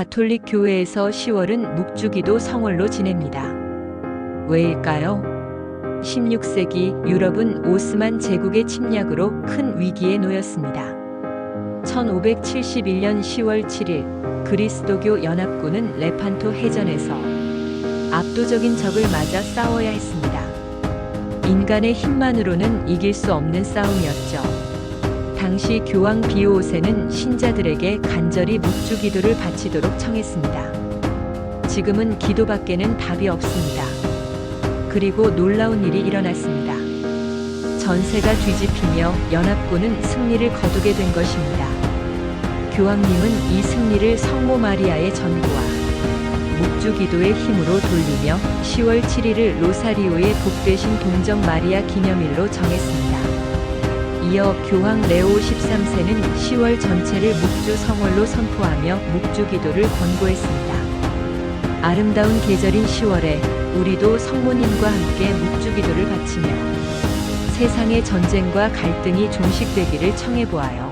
가톨릭 교회에서 10월은 묵주기도 성월로 지냅니다. 왜일까요? 16세기 유럽은 오스만 제국의 침략으로 큰 위기에 놓였습니다. 1571년 10월 7일 그리스도교 연합군은 레판토 해전에서 압도적인 적을 맞아 싸워야 했습니다. 인간의 힘만으로는 이길 수 없는 싸움이었죠. 당시 교황 비오세는 신자들에게 간절히 묵주 기도를 바치도록 청했습니다. 지금은 기도밖에는 답이 없습니다. 그리고 놀라운 일이 일어났습니다. 전세가 뒤집히며 연합군은 승리를 거두게 된 것입니다. 교황님은 이 승리를 성모 마리아의 전구와 묵주 기도의 힘으로 돌리며 10월 7일을 로사리오의 복되신 동정 마리아 기념일로 정했습니다. 이어 교황 레오 13세는 10월 전체를 묵주 성월로 선포하며 묵주 기도를 권고했습니다. 아름다운 계절인 10월에 우리도 성모님과 함께 묵주 기도를 바치며 세상의 전쟁과 갈등이 종식되기를 청해 보아요.